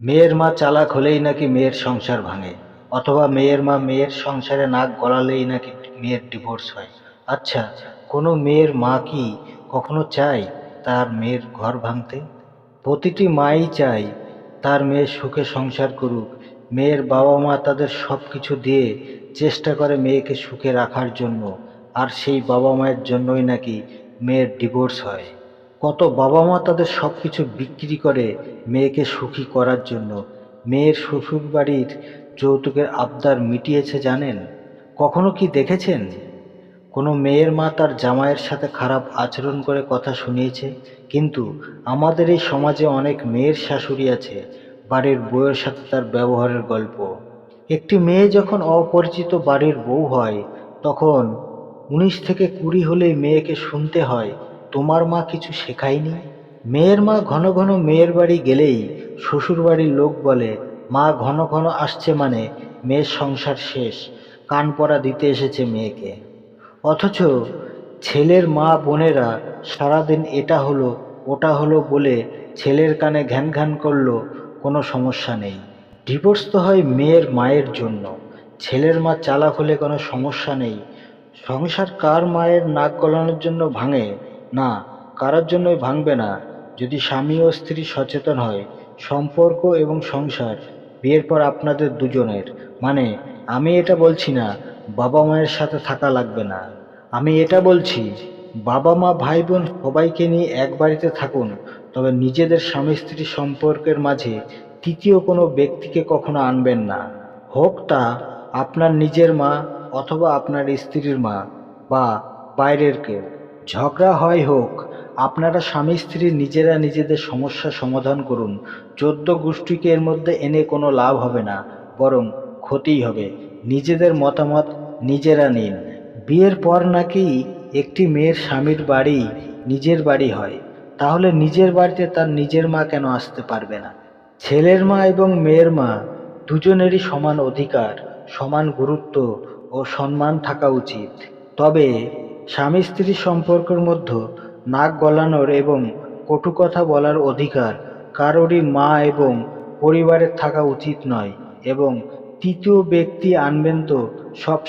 মেয়ের মা চালাক হলেই নাকি মেয়ের সংসার ভাঙে, অথবা মেয়ের মা মেয়ের সংসারে নাক গলালেই নাকি মেয়ের ডিভোর্স হয়। আচ্ছা কোনো মেয়ের মা কি কখনো চায় তার মেয়ের ঘর ভাঙতে? প্রতিটি মাই চায় তার মেয়ে সুখে সংসার করুক। মেয়ের বাবা মা তাদের সব কিছু দিয়ে চেষ্টা করে মেয়েকে সুখে রাখার জন্য, আর সেই বাবা মায়ের জন্যই নাকি মেয়ের ডিভোর্স হয়। কত বাবা মা তাদের সব কিছু বিক্রি করে মেয়েকে সুখী করার জন্য। মেয়ের শ্বশুর বাড়ির যৌতুকের আবদার মিটিয়েছে জানেন? কখনো কি দেখেছেন? কোনো মেয়ের মা তার জামাইয়ের সাথে খারাপ আচরণ করে কথা শুনিয়েছে? কিন্তু আমাদের এই সমাজে অনেক মেয়ের শাশুড়ি আছে, বাড়ির বউয়ের সাথে তার ব্যবহারের গল্প। একটি মেয়ে যখন অপরিচিত বাড়ির বউ হয়, তখন উনিশ থেকে কুড়ি হলেই মেয়েকে শুনতে হয়। তোমার মা কিছু শেখায়নি? মেয়ের মা ঘন ঘন মেয়ের বাড়ি গেলেই শ্বশুর বাড়ির লোক বলে, মা ঘন ঘন আসছে মানে মেয়ের সংসার শেষ কান পড়া দিতে এসেছে মেয়েকে। অথচ ছেলের মা বোনেরা সারাদিন এটা হলো, ওটা হলো বলে ছেলের কানে ঘ্যান ঘ্যান করল, কোনো সমস্যা নেই। ডিভোর্স তো হয় মেয়ের মায়ের জন্য। ছেলের মা চালাক হলে কোনো সমস্যা নেই। সংসার কার মায়ের নাক গলানোর জন্য ভাঙে না, কারোর জন্যই ভাঙবে না। যদি স্বামী ও স্ত্রী সচেতন হয়, সম্পর্ক এবং সংসার, বিয়ের পর আপনাদের দুজনের। মানে আমি এটা বলছি না, বাবা মায়ের সাথে থাকা লাগবে না। আমি এটা বলছি, বাবা মা ভাই বোন সবাইকে নিয়ে এক বাড়িতে থাকুন, তবে নিজেদের স্বামী স্ত্রী সম্পর্কের মাঝে তৃতীয় কোনো ব্যক্তিকে কখনো আনবেন না। হোক তা আপনার নিজের মা অথবা আপনার স্ত্রীর মা বা বাইরের কেউ। ঝগড়া হয় হোক, আপনারা স্বামী স্ত্রী নিজেরা নিজেদের সমস্যা সমাধান করুন। চোদ্দ গোষ্ঠীকে এর মধ্যে এনে কোনো লাভ হবে না, বরং ক্ষতিই হবে। নিজেদের মতামত নিজেরা নিন। বিয়ের পর নাকি একটি মেয়ের স্বামীর বাড়ি নিজের বাড়ি হয়। তাহলে নিজের বাড়িতে তার নিজের মা কেন আসতে পারবে না? ছেলের মা এবং মেয়ের মা দুজনেরই সমান অধিকার, সমান গুরুত্ব ও সম্মান থাকা উচিত। তবে স্বামী স্ত্রী সম্পর্কের মধ্যে নাক গলানোর এবং কটু কথা বলার অধিকার কারোরই মা এবং পরিবারের থাকা উচিত নয় এবং তৃতীয় ব্যক্তি আনবেন তো সব